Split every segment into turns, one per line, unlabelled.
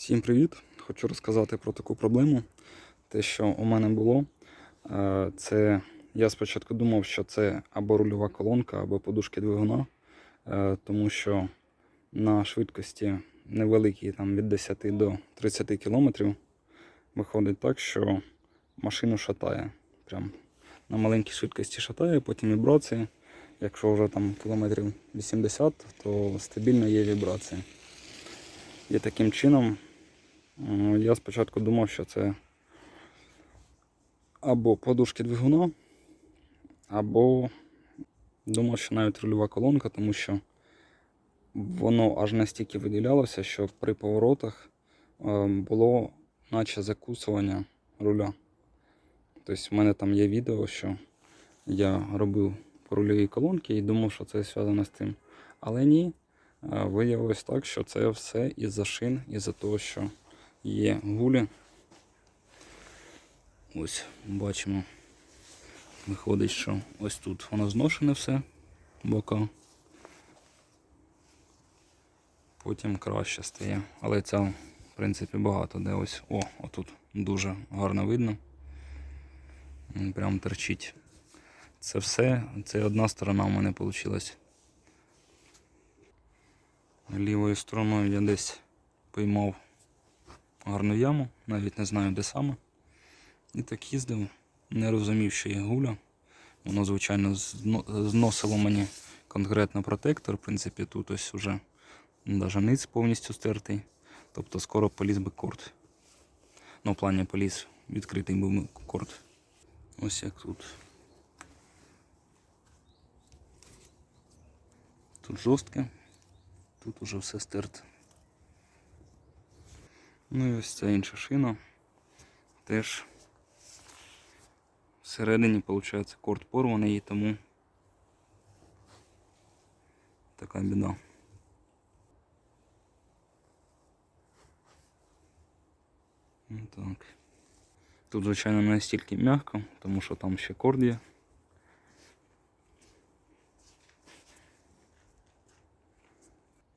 Всім привіт! Хочу розказати про таку проблему. Те, що у мене було, е, це я спочатку думав, що це або рульова колонка, або подушки двигуна, е, тому що на швидкості невеликій, там від 10 до 30 км, виходить так, що машину шатає. Прям на маленькій швидкості шатає, потім вібрації. Якщо вже там кілометрів 80, то стабільно є вібрації. І таким чином я спочатку думав, що це або подушки двигуна, або думав, що навіть рульова колонка, тому що воно аж настільки виділялося, що при поворотах е, було наче закусування руля. Тобто в мене там є відео, що я робив по рульовій колонці і думав, що це зв'язано з тим. Але ні, Е, Виявилось так, що це все із-за шин, із-за того, що є гулі. Ось бачимо. Виходить, що ось тут воно зношене все, бока. Потім краще стає. Але це, в принципі, багато де ось. О, отут дуже гарно видно. Прям торчить. Це все, це одна сторона в мене вийшла. Лівою стороною я десь поймав гарну яму, навіть не знаю де саме. І так їздив, не розумів, що є гуля. Воно, звичайно, зносило мені конкретно протектор. В принципі, тут ось уже навіть низ повністю стертий. Тобто скоро поліз би корд. Ну, в плані поліз відкритий був би корд. Ось як тут. Тут жорстке. Тут уже все стерте. Ну і ось ця інша шина. Теж всередині, виходить, корд порваний і тому така біда. Ну, Так. Тут, звичайно, не настільки м'яко, тому що там ще корд є.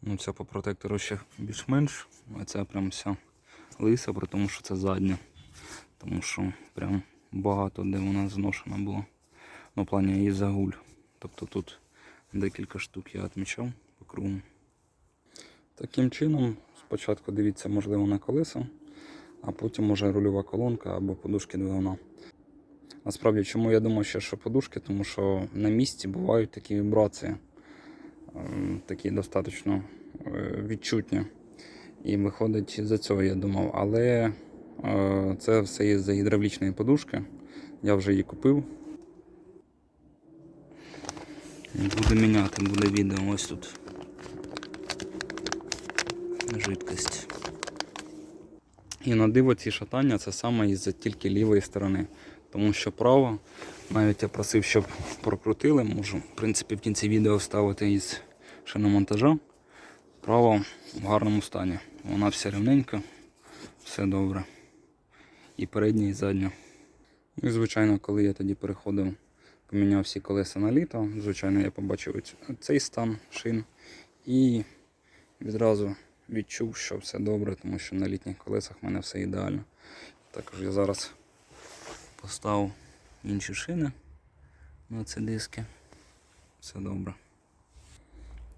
Ну, ця по протектору ще більш-менш, а ця прям вся лиса, при тому що це задня. Тому що прям багато де вона зношена була. Ну, в плані її загуль. Тобто тут декілька штук я відмічав по кругу. Таким чином, спочатку дивіться, можливо, на колеса, а потім може рульова колонка або подушки двигуна. Насправді, чому я думав, ще, що подушки, тому що на місці бувають такі вібрації ем, такі достатньо е, відчутні. І виходить за цього я думав. Але е, це все із-за гідравлічної подушки. Я вже її купив. Буду міняти, буде відео ось тут. Жидкость. І на диво ці шатання це саме із-за тільки лівої сторони. Тому що право, навіть я просив, щоб прокрутили, можу в принципі в кінці відео вставити із шиномонтажа. Право в гарному стані. Вона вся рівненька, все добре. І передня, і задня. І звичайно, коли я тоді переходив, поміняв всі колеса на літо, звичайно, я побачив цей стан шин і відразу відчув, що все добре, тому що на літніх колесах в мене все ідеально. Також я зараз поставив інші шини на ці диски. Все добре.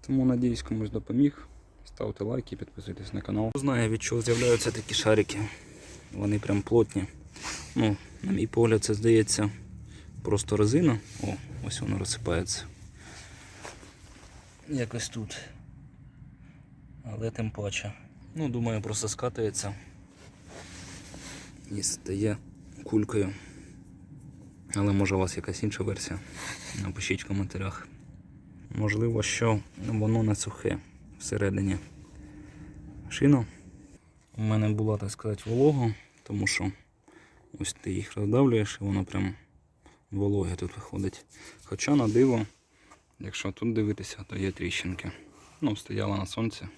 Тому надіюсь, комусь допоміг. Ставте лайки, підписуйтесь на канал. Знає, від чого з'являються такі шарики. Вони прям плотні. Ну, на мій погляд, це здається просто резина. О, ось воно розсипається. Якось тут. Але тим паче. Ну, думаю, просто скатується і стає кулькою. Але може у вас якась інша версія. Напишіть в коментарях. Можливо, що воно не сухе всередині шина. У мене була, так сказати, волога, тому що ось ти їх роздавлюєш і воно прям вологе тут виходить. Хоча на диво, якщо тут дивитися, то є тріщинки. Ну, стояла на сонці,